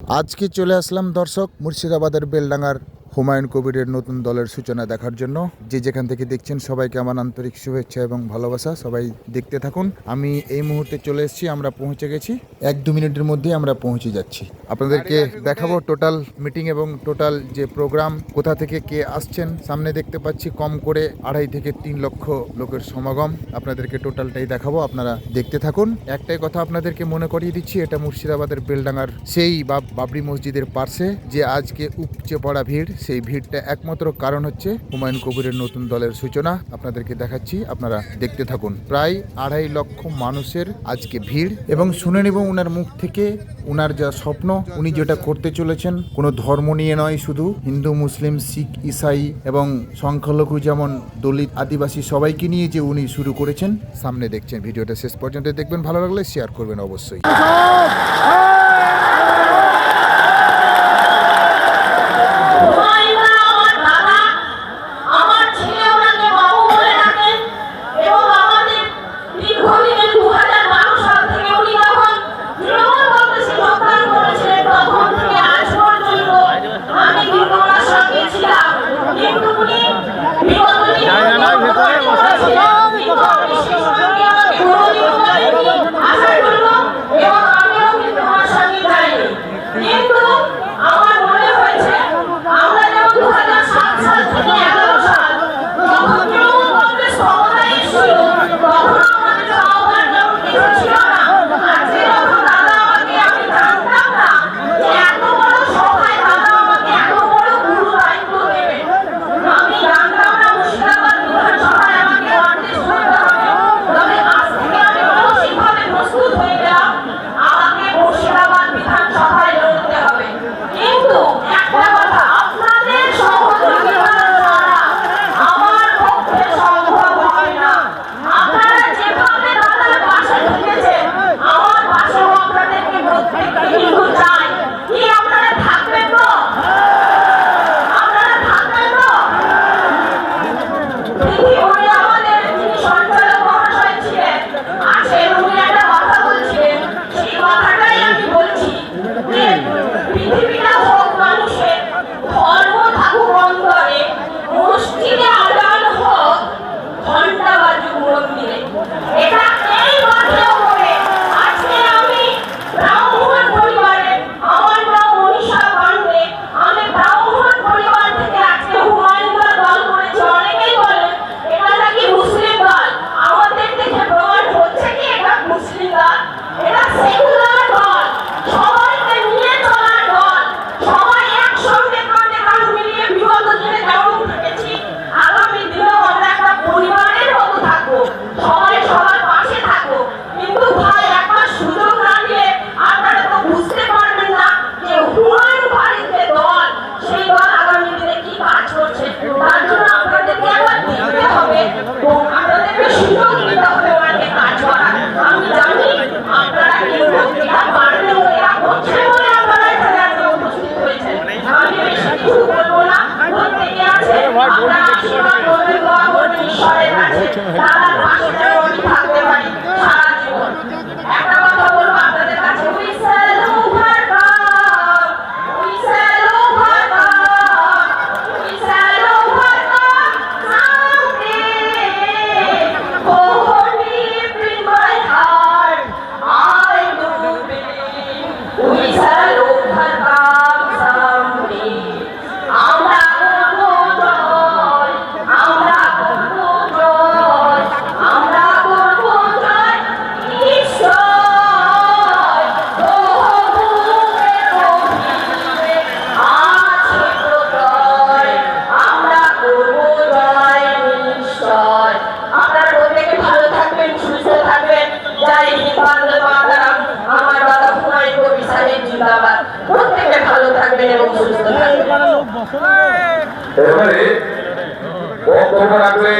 আজকে চলে আসলাম দর্শক মুর্শিদাবাদের বেলডাঙ্গার হুমায়ুন কবিরের নতুন দলের সূচনা দেখার জন্য যে যেখান থেকে দেখছেন সবাইকে আমার আন্তরিক শুভেচ্ছা এবং ভালোবাসা, সবাই দেখতে থাকুন। আমি এই মুহূর্তে চলে এসেছি, আমরা পৌঁছে গেছি। এক দু মিনিটের মধ্যেই আমরা পৌঁছে যাচ্ছি। আপনাদেরকে দেখাবো টোটাল মিটিং এবং টোটাল যে প্রোগ্রাম, কোথা থেকে কে আসছেন, সামনে দেখতে পাচ্ছি কম করে আড়াই থেকে তিন লক্ষ লোকের সমাগম। আপনাদেরকে টোটালটাই দেখাবো, আপনারা দেখতে থাকুন। একটাই কথা আপনাদেরকে মনে করিয়ে দিচ্ছি, এটা মুর্শিদাবাদের বেলডাঙ্গার সেই বাবরি মসজিদের পার্শ্বে যে আজকে উপচে পড়া ভিড় সেই ভিড়টা একমাত্র কারণ হচ্ছে হুমায়ুন কবিরের নতুন দলের সূচনা। আপনাদেরকে দেখাচ্ছি, আপনারা দেখতে থাকুন। প্রায় আড়াই লক্ষ মানুষের আজকে ভিড় এবং শুনে নেব ওনার মুখ থেকে ওনার যা স্বপ্ন, উনি যেটা করতে চলেছেন। কোনো ধর্ম নিয়ে নয়, শুধু হিন্দু, মুসলিম, শিখ, ইসাই এবং সংখ্যালঘু যেমন দলিত, আদিবাসী সবাইকে নিয়ে যে উনি শুরু করেছেন। সামনে দেখছেন ভিডিওটা, শেষ পর্যন্ত দেখবেন। ভালো লাগলে শেয়ার করবেন অবশ্যই। Oh, Sure. এবারে বক্তব্য রাখলেন